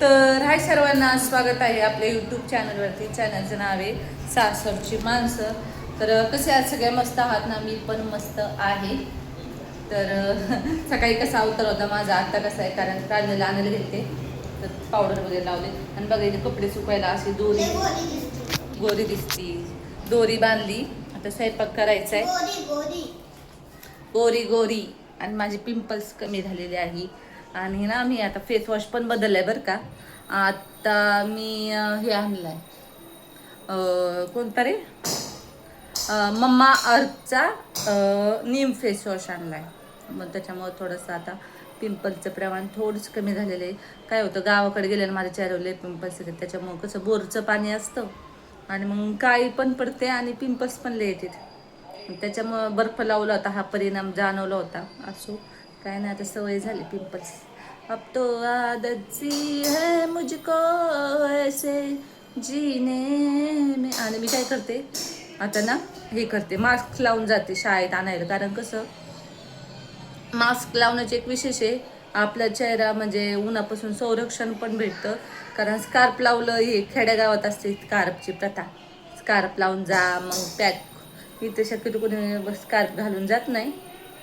तर हाय सर्वांना स्वागत आहे आपल्या यूट्यूब चॅनलवरती चॅनलचं नाव आहे सासरची माणसं. तर कसे आज सगळे मस्त आहात ना? मी पण मस्त आहे. तर सकाळी कसा अवतार होता माझा? आता कसा आहे? कारण काढलेला आणायला घेते. तर पावडर वगैरे लावले. आणि बघा इथे कपडे सुकायला अशी दोरी. गोरी दिसती. दोरी बांधली. आता स्वयंपाक करायचा आहे गोरी. गोरी आणि माझे पिंपल्स कमी झालेले आहे. आणि ना मी आता फेस वॉश पण आहे बरं का. आता मी हे आणलं आहे कोणता रे? मम्मा अर्थचा नीम फेस वॉश आणलाय. मग त्याच्यामुळं थोडंसं आता पिंपलचं प्रमाण थोडंसं कमी झालेलं आहे. काय होतं गावाकडे गेल्यानं माझ्या चेहऱ्यावर पिंपल्स येतात. त्याच्यामुळं कसं बोरचं पाणी असतं. आणि मग काळी पण पडते आणि पिंपल्स पण लय येतात. त्याच्यामुळं बर्फ लावला होता हा परिणाम जाणवला होता. असो काय नाही आता सवय झाली पिंपल्स अब तो आदत सी है मुझको ऐसे जीने में। आणि मी काय करते. आता ना हे करते. मास्क लावून जाते शाळेत आणायला. कारण कसं मास्क लावण्याचे एक विशेष आहे आपला चेहरा म्हणजे उन्हापासून संरक्षण पण भेटतं. कारण स्कार्प लावलं हे खेड्यागावात असते स्कार्पची प्रथा. स्कार्प लावून जा मग पॅक इथे शक्यतो कोणी स्कार्प घालून जात नाही.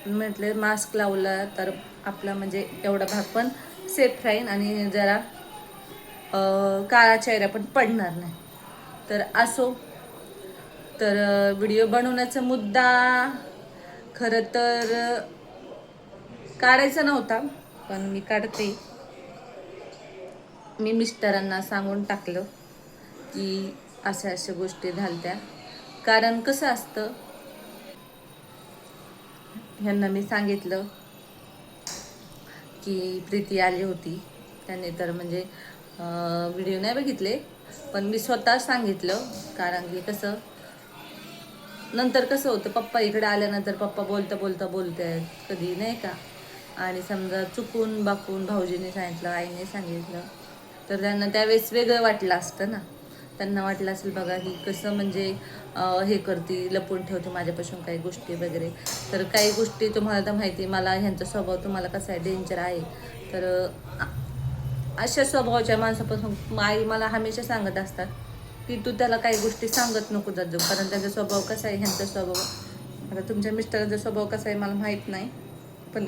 म्हटलं मास्क लावला तर आपला म्हणजे एवढा भाग पण सेफ राहील आणि जरा काळा चेहरा पण पडणार नाही. तर असो. तर व्हिडिओ बनवण्याचा मुद्दा खरं तर काढायचा नव्हता पण मी काढते. मी मिस्टरांना सांगून टाकलं की अशा अशा गोष्टी झालत्या. कारण कसं असतं ह्यांना मी सांगितलं की प्रीती आली होती. त्याने तर म्हणजे व्हिडिओ नाही बघितले पण मी स्वतः सांगितलं. कारण की कसं नंतर कसं होतं पप्पा इकडे आल्यानंतर पप्पा बोलता बोलता बोलते कधी नाही का? आणि समजा चुकून बाकून भाऊजीने सांगितलं आईने सांगितलं तर त्यांना त्यावेळेस वेगळं वाटलं असतं ना. त्यांना वाटलं असेल बघा ही कसं म्हणजे हे करते लपून ठेवते माझ्यापासून काही गोष्टी वगैरे. तर काही गोष्टी तुम्हाला तर माहिती आहे, मला ह्यांचा स्वभाव तुम्हाला कसा आहे डेंजर आहे. तर अशा स्वभावाच्या माणसापासून आई मला हमेशा सांगत असतात की तू त्याला काही गोष्टी सांगत नको जात जाऊ कारण त्याचा स्वभाव कसा आहे ह्यांचा स्वभाव. आता तुमच्या मिस्टरांचा स्वभाव कसा आहे मला माहीत नाही पण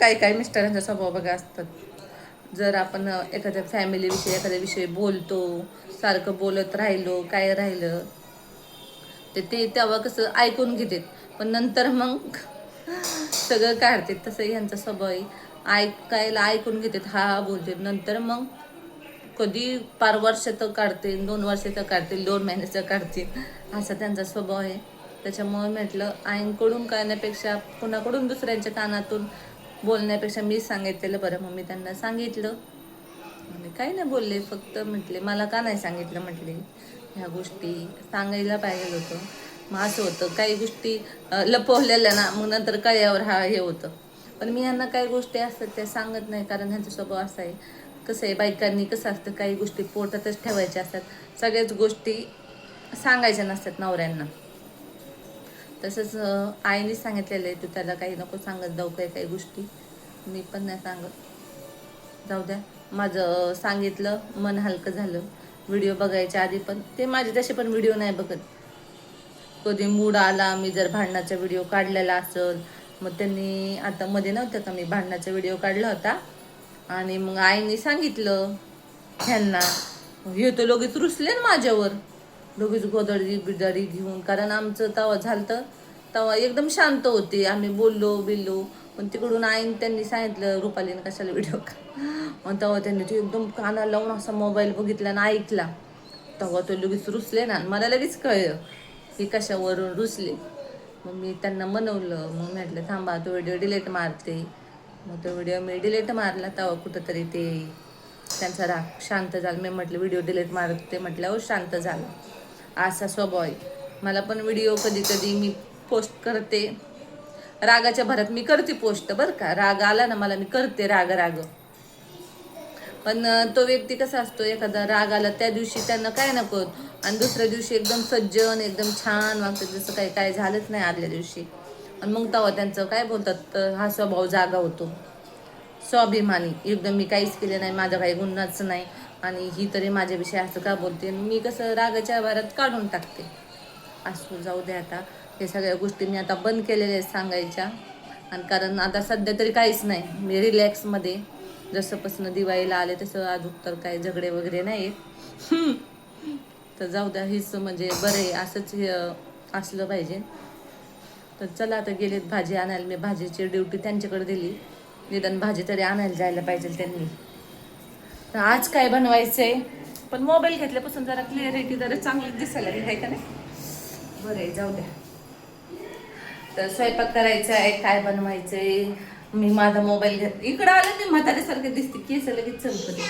काही काही मिस्टरांचा स्वभाव बघा असतात. जर आपण एखाद्या फॅमिलीविषयी एखाद्या विषयी बोलतो सारखं बोलत राहिलो काय राहिलं तर ते तेव्हा कसं ऐकून घेतात. पण नंतर मग सगळं काढतात. तसं यांचा स्वभाव आहे. ऐकायला ऐकून घेतात. हा हा बोलते नंतर मग कधी पार वर्ष तर काढतील दोन वर्ष तर काढतील दोन महिन्याचं काढतील. असा त्यांचा स्वभाव आहे. त्याच्यामुळे म्हटलं आईंकडून कळण्यापेक्षा कुणाकडून दुसऱ्यांच्या कानातून बोलण्यापेक्षा मी सांगितलेलं बरं मग मी त्यांना सांगितलं. काही नाही बोलले फक्त म्हटले मला का नाही सांगितलं? म्हटले ह्या गोष्टी सांगायला पाहिजे होतं. मग असं होतं काही गोष्टी लपवलेल्या ना मग नंतर कळ्यावर हा हे होतं. पण मी यांना काही गोष्टी असतात त्या सांगत नाही कारण ह्यांचा स्वभाव असा आहे. कसं आहे बायकांनी कसं असतं काही गोष्टी पोटातच ठेवायच्या असतात. सगळ्याच गोष्टी सांगायच्या नसतात नवऱ्यांना. तसंच आईने सांगितलेलं आहे तू त्याला काही नको सांगत जाऊ काही काही गोष्टी. मी पण नाही सांगत. जाऊ द्या. माझं सांगितलं मन हलकं झालं. व्हिडिओ बघायच्या आधी पण ते माझे तसे पण व्हिडिओ नाही बघत. कधी मूड आला मी जर भांडणाचा व्हिडिओ काढलेला असेल मग त्यांनी आता मध्ये नव्हतं का मी भांडणाचा व्हिडिओ काढला होता? आणि मग आईने सांगितलं ह्यांना हे तर लगेच रुसले ना माझ्यावर. दोघीच गोदडी बिदडी घेऊन कारण आमचं तवा झालं तर तेव्हा एकदम शांत होते. आम्ही बोललो बिललो पण तिकडून आईन त्यांनी सांगितलं रुपालीनं कशाला व्हिडिओ का? मग तेव्हा त्यांनी ते एकदम कानाला लावून असा मोबाईल बघितला आणि ऐकला. तेव्हा तो लगेच रुसले ना मला लगेच कळलं की कशावरून रुसले? मग मी त्यांना मनवलं मग म्हटलं थांबा तो व्हिडिओ डिलीट मारते. मग तो व्हिडिओ मी डिलीट मारला तेव्हा कुठंतरी ते त्यांचा राग शांत झाला. मी म्हटलं व्हिडिओ डिलीट मारते. म्हटल्यावर शांत झालं. असा स्वभाव आहे. मला पण व्हिडिओ कधी कधी मी पोस्ट करते. रागाच्या भरात मी करते पोस्ट बरं का? राग आला ना मला मी करते राग राग. पण तो व्यक्ती कसा असतो एखादा राग आला त्या दिवशी त्यांना काय नको आणि दुसऱ्या दिवशी एकदम सज्जन एकदम छान वागतात जसं काही काय झालंच नाही आदल्या दिवशी. आणि मग तेव्हा त्यांचं काय बोलतात तर हा स्वभाव जागा होतो. स्वाभिमानी. एकदम मी काहीच केलं नाही माझा काही गुन्हाच नाही. आणि ही तरी माझ्याविषयी असं का बोलते? आणि मी कसं रागाच्या भारात काढून टाकते. असू जाऊ दे आता. हे सगळ्या गोष्टी मी आता बंद केलेल्या आहेत सांगायच्या. आणि कारण आता सध्या तरी काहीच नाही. मी रिलॅक्समध्ये जसंपासून दिवाळीला आले तसं अजून तर काही झगडे वगैरे नाही आहेत. तर जाऊ द्या हीच म्हणजे बरं आहे. असंच हे, असलं पाहिजे. तर चला आता गेलेत भाजी आणायला. मी भाजीची ड्युटी त्यांच्याकडे दिली. निदान भाजी तरी आणायला जायला पाहिजे त्यांनी. तर आज काय बनवायचंय? पण मोबाईल घेतल्यापासून जरा क्लिअरिटी जरा चांगली दिसायला लागली आहे का नाही? बरं आहे जाऊ द्या. तर स्वयंपाक करायचा आहे काय बनवायचंय? मी माझा मोबाईल घेत इकडं आलं मी म्हाताऱ्यासारखे दिसते केस लगेच चलते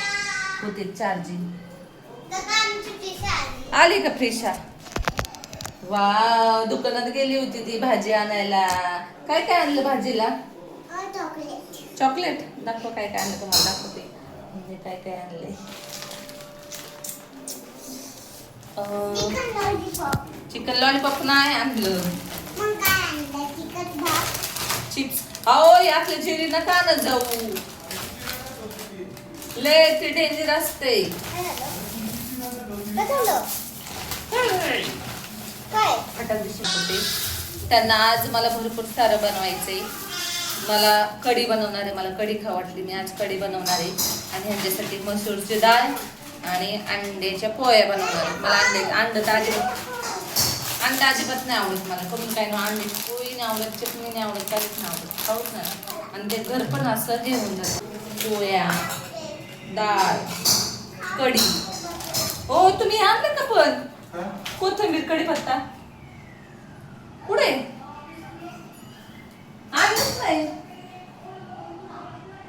होते चार्जिंग आली का फ्रेशा वा दुकानात गेली होती ती भाजी आणायला. काय काय आणलं भाजीला? चॉकलेट. दाखव काय काय आणलं तुम्हाला दाखवते. म्हणजे काय काय आणले चिकन लॉलीपॉप नाही आणलं. चिप्स. अहो यातलं जिरी नका ना जाऊ. लय ते डेंजर असते त्यांना आज मला भरपूर सारं बनवायचंय. मला कढी बनवणार आहे मला कढी खा वाटली मी आज कढी बनवणार आहे. आणि ह्यांच्यासाठी मसूरची डाळ आणि अंड्याच्या पोळ्या बनवणार आहे. मला अंडे अंड तर अजिबात अंडा अजिबात नाही आवडत मला. करून काय ना अंडे पोळी नाही आवडत चटणी नाही आवडत काहीच नाही आवडत. खाऊच नाही. आणि ते घर पण असं जेवण जातं. पोळ्या डाळ कढी. हो तुम्ही आणलं का पण? कोथिंबीर कढीपत्ता. पुढे आणलंच नाही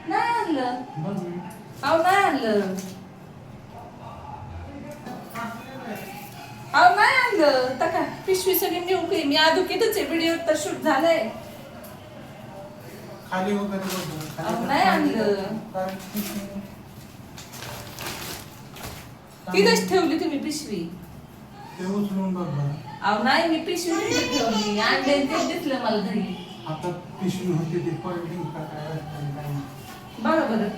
नाही आणलं अहो नाही आणलं अहो नाही आणलं तर काय पिशवी सगळी नेऊ मी आधुकीतच आहे व्हिडिओ तर शूट झालाय खाली अहो, नाही आणलं. तिथंच ठेवली तुम्ही पिशवी. ते उचलून बघ बरं. अहो नाही मी पिशवी तिथं ठेवली. अंडे ते दिसलं मला घरी. आता पिशवी होती ती पडली का काय रस्त्याने नाही. बघा बरं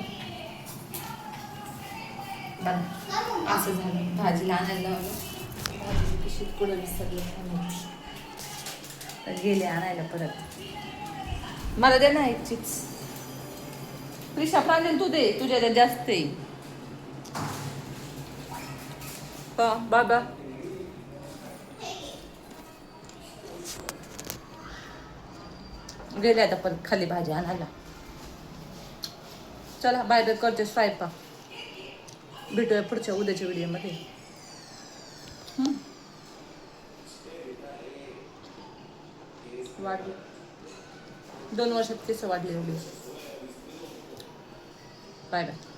बघा असं झालं. भाजीला आणायला लावलं. भाजीची पिशवीत पुढं विसरले तर गेले आणायला परत. मला दे ना एक चिप्स प्रिशा प्रांजल तू दे. तुझ्या जास्त आहे. बाबा. गेले आता परत खाली भाजी आणायला. चला बाय करते स्वयंपाक. भेटूया पुढच्या उद्याच्या व्हिडिओमध्ये. वाढले. दोन वर्षात केस वाढले एवढे. Bye bye.